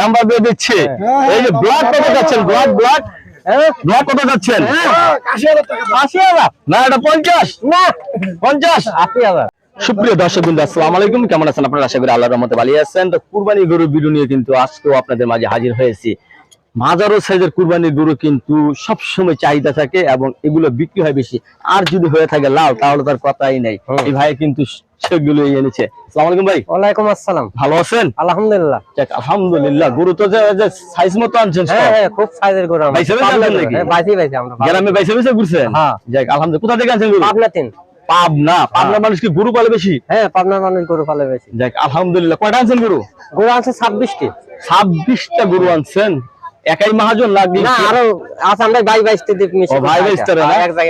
Number দিয়ে দিচ্ছে। এই যে ব্লাড কত যাচ্ছেন? ব্লাড ব্লাড ব্লাড কত যাচ্ছেন? আশি হাজার না এটা পঞ্চাশ। না। পঞ্চাশ। আশি হাজার। সুপ্রিয় দর্শক বিন্দু আসসালাম আলাইকুম। কেমন আছেন আপনারা? আশা করি আল্লাহর রহমতে ভালো আছেন। তো কুরবানি গরুর ভিডিও নিয়ে কিন্তু আজকেও আপনাদের মাঝে হাজির হয়েছি। মাজারো সাইজের কুরবানির গরু কিন্তু সবসময় চাহিদা থাকে এবং এগুলো বিক্রি হয় বেশি। আর যদি হয়ে থাকে লাল তাহলে তার কথাই নেই। এই ভাই কিন্তু সেগুলো এনেছে। আলাইকুম ভাই। ওয়ালাইকুম আসসালাম। ভালো আছেন? আলহামদুলিল্লাহ। যাক, আলহামদুলিল্লাহ। গরু তো সাইজ মতো আনছেন হ্যাঁ হ্যাঁ খুব সাইজের গরু আমরা। বাইসে বাইসে পাবনা আনছেন গরু, নাকি? হ্যাঁ, বাইসে বাইসে আমরা। গ্রামে বাইসে বাইসে ঘুরছেন? হ্যাঁ। যাক আলহামদুলিল্লাহ। কোথা থেকে আনছেন গরু? পাবনা তিন। পাবনা। পাবনা মানুষ কি গরু পালে বেশি? হ্যাঁ পাবনার মানুষ গরু পালে বেশি। যাক আলহামদুলিল্লাহ। কয়টা আনছেন গরু? গরু আছে ছাব্বিশটি। ছাব্বিশটা গরু আনছেন? একাই মহাজন লাগবে? না আরও আছে আমরা দিক মিশে ভাই ভাই না?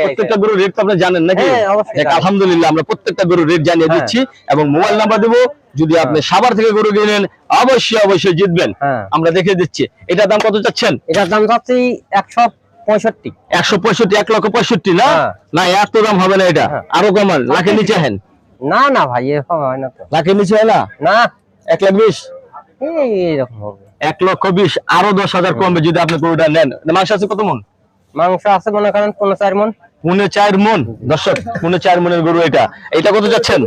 প্রত্যেকটা গরুর রেট তো আপনি জানেন নাকি? হ্যাঁ। আলহামদুলিল্লাহ আমরা প্রত্যেকটা গরুর রেট জানিয়ে হ্যাঁ। দিচ্ছি এবং মোবাইল নাম্বার দেবো। যদি আপনি সাভার থেকে গরু কিনেন অবশ্যই অবশ্যই জিতবেন। হ্যাঁ। আমরা দেখে দিচ্ছি। এটার দাম কত চাচ্ছেন? এটার দাম যাচ্ছে একশো পঁয়ষট্টি। একশো পঁয়ষট্টি এক লক্ষ পঁয়ষট্টি না? হ্যাঁ। না এত দাম হবে না এটা। হ্যাঁ। আরও কমান। লাখের নিচে হেন না না ভাই হয় না তো। লাখের নিচে হয় না? না। এক লাখ বিশ? এই এরকম হবে। এক লক্ষ বিশ আরও দশ হাজার কমবে যদি আপনি গরুটা নেন। মাংস আছে কত মন? মাংস আছে মনে করেন পনেরো চার মন। পুনে চার মন। দর্শক পুনে চার মনের গরু এটা। এটা কত যাচ্ছেন?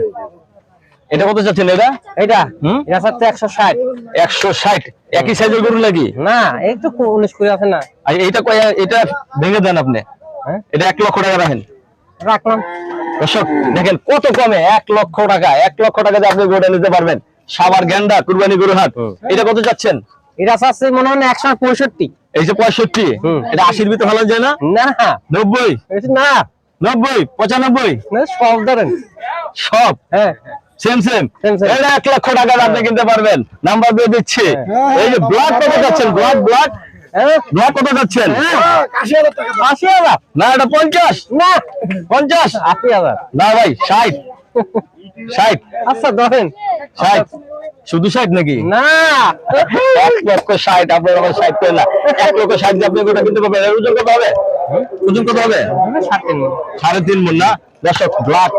এটা কত যাচ্ছেন এটা? এটা? এটা হচ্ছে একশো ষাট। একশো ষাট। একই সাইজের গরু নাকি? না একটু উনিশ কুড়ি আছে না। কয় এটা ভেঙে দেন আপনি। হ্যাঁ? এটা এক লক্ষ টাকা রাখেন। রাখলাম। দর্শক দেখেন কত কমে? এক লক্ষ টাকা। এক লক্ষ টাকা দিয়ে আপনি গরুটা নিতে পারবেন। সাবার গেন্ডা কুরবানি গরু হাট। এটা কত যাচ্ছেন? এটা মনে হয় একশো পঁয়ষট্টি। এই যে পঁয়ষট্টি। এটা আশির ভিতরে ভালো যায় না? না। নব্বই? না। নব্বই? পঁচানব্বই? সব ধরেন। সব? হ্যাঁ। Same same Same, same. এটা এক লক্ষ টাকা আপনি কিনতে পারবেন। নাম্বার দিয়ে দিচ্ছি। এই যে ব্লাড কত যাচ্ছেন? ব্লাড ব্লাড হ্যাঁ। কত যাচ্ছেন? আশি হাজার। না এটা পঞ্চাশ। না। পঞ্চাশ। আশি হাজার। না ভাই ষাট। ষাট। আচ্ছা ধরেন। ষাট। শুধু ষাট নাকি? না। এক লক্ষ ষাট আপনার আমার ষাট করে না এক লক্ষ ষাট আপনি গোটা কিনতে পারবেন ওজন কত হবে? ওজন কত হবে। সাড়ে তিন মন। না? দর্শক ব্লাড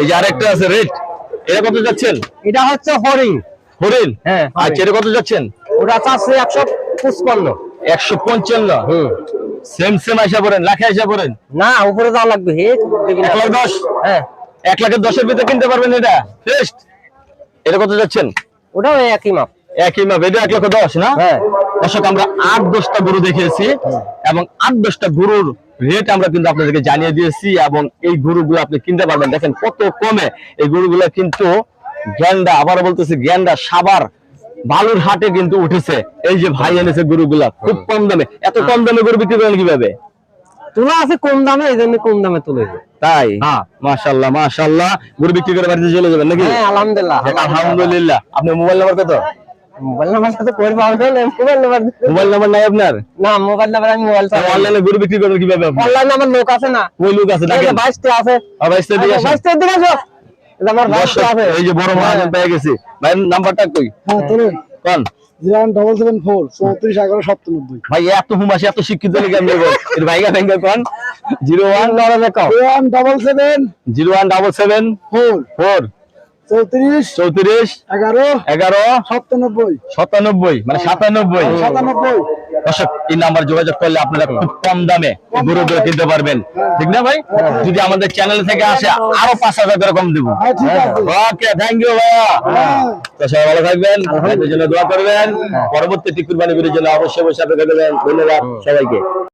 এই যে আরেকটা আছে রেট এটা কত যাচ্ছেন? এটা হচ্ছে হরিণ। হরিণ? হ্যাঁ। আচ্ছা এটা কত যাচ্ছেন? ওটা আছে একশো পঁচপান্ন। একশো পঞ্চান্ন? হুম। সেম সেম লাখে না উপরে যাওয়া লাগবে। এক লাখ দশ? হ্যাঁ। এক লাখের দশের ভিতরে কিনতে পারবেন এটা? এটা কত যাচ্ছেন? ওটাও একই মাপ। একই মাপ এটা এক লক্ষ দশ না? হ্যাঁ। দর্শক আমরা আট দশটা গরু দেখিয়েছি এবং আট দশটা গরুর রেট আমরা কিন্তু আপনাদেরকে জানিয়ে দিয়েছি এবং এই গরুগুলো আপনি কিনতে পারবেন। দেখেন কত কমে এই গরুগুলো কিন্তু গ্যান্ডা আবার বলতেছি গ্যান্ডা সাবার বালুর হাটে কিন্তু উঠেছে। এই যে ভাই এনেছে গরুগুলা খুব কম দামে। এত কম দামে গরু বিক্রি করেন কীভাবে? তোলা আছে কম দামে এই জন্য কম দামে তুলে তাই? মাশাল্লাহ মাশাল্লাহ গরু বিক্রি করে বাড়িতে চলে যাবেন নাকি? হ্যাঁ আলহামদুলিল্লাহ। আলহামদুলিল্লাহ। আপনার মোবাইল নাম্বার কত? মোবাইল নাম্বার সাথে করে পাবেন মোবাইল নাম্বার মোবাইল নাম্বার নাই আপনার? না মোবাইল নাম্বার আমি মোবাইল অনলাইনে গরু বিক্রি কীভাবে আপনি? অনলাইনে আমার লোক আছে না। ওই লোক আছে আছে। দিকে দিকে আসো। আমার আছে। এই যে বড় মহাজন পেয়ে গেছি। ভাই নাম্বারটা কই? হ্যাঁ কোন? Zero one double seven four চৌত্রিশ এগারো সাতানব্বই ভাই এত হুমাসি এত শিক্ষিত আপনি বল এর ভাইগা ভেঙ্গে কোন? Zero one double seven zero one double seven four four চৌত্রিশ চৌত্রিশ এগারো এগারো সাতানব্বই। সাতানব্বই মানে সাতানব্বই। সাতানব্বই। দর্শক এই নাম্বার যোগাযোগ করলে আপনারা খুব কম দামে গরু করে কিনতে পারবেন। ঠিক না ভাই? যদি আমাদের চ্যানেল থেকে আসে আরও পাঁচ হাজার করে কম দেবো। হ্যাঁ ওকে থ্যাংক ইউ ভাইয়া। হ্যাঁ তো সবাই ভালো থাকবেন জন্য দোয়া করবেন। পরবর্তী টিকুরবানি ভিডিওর জন্য অবশ্যই অবশ্যই আপনাদের ধন্যবাদ সবাইকে।